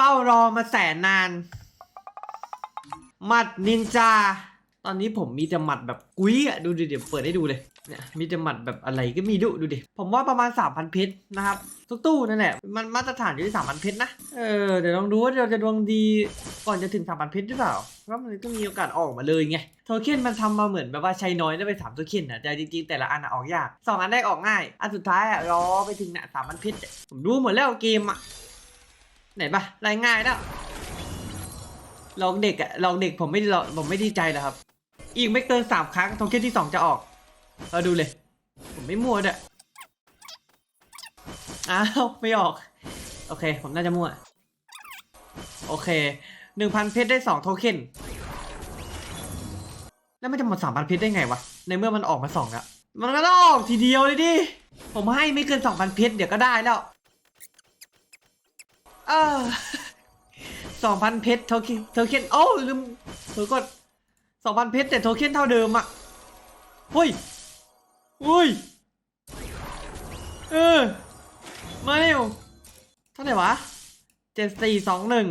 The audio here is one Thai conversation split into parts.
เฝ้ารอมาแสนนาน หมัดนินจา ตอนนี้ผมมีแต่หมัดแบบกุ้ยอะ ดูดิเดี๋ยวเปิดให้ดูเลยเนี่ยมีแต่หมัดแบบอะไรก็มีดูดูดิ ผมว่าประมาณ 3,000 เพชรนะครับทุกตู้นั่นแหละ มันมาตรฐานอยู่ที่ 3,000 เพชรนะ เออ เดี๋ยวลองดูว่าเราจะดวงดีก่อนจะถึง 3,000 เพชรหรือเปล่าเพราะมันก็มีโอกาสออกมาเลยไง โทเค็นมันทำมาเหมือนแบบว่าใช้น้อยได้ไป3โทเค็นนะแต่จริงๆ แต่ละอันออกยากสองอันแรกออกง่าย อันสุดท้ายอะรอไปถึงเนี่ย3,000 เพชรผมรู้หมดแล้วเกมอะ ไหนปะรายง่ายแล้วลองเด็กอะลองเด็กผมไม่ผมไม่ดีใจแล้วครับ อีกไม่เกินสามครั้งโทเค็นที่สองจะออกเราดูเลย ผมไม่มั่วด้วยอ้าวไม่ออก โอเค ผมน่าจะมั่ว โอเคหนึ่งพันเพชรได้สองโทเค็นแล้วมันจะหมดสามพันเพชรได้ไงวะ ในเมื่อมันออกมาสองอะมันก็ต้องออกทีเดียวเลยดิ ผมให้ไม่เกินสองพันเพชรเดี๋ยวก็ได้แล้ว สองพันเพชรโทเค็นโทเค็นโอ้ลืมเผลอกดสองพันเพชรแต่โทเค็นเท่าเดิมอะเฮ้ยอุ้ยเออมาเร็วเท่าไหร่วะเจ็ดสี่สองหนึ่ง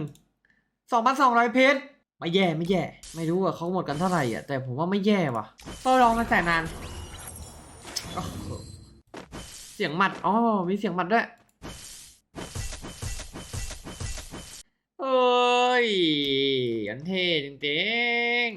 สองพันสองร้อยเพชรไม่แย่ไม่แย่ ไม่รู้ว่าเขาหมดกันเท่าไหร่อะแต่ผมว่าไม่แย่ว่ะก็ลองมาแสนนานเสียงหมัดอ๋อมีเสียงหมัดด้วย เอ้ย อันเท่จริง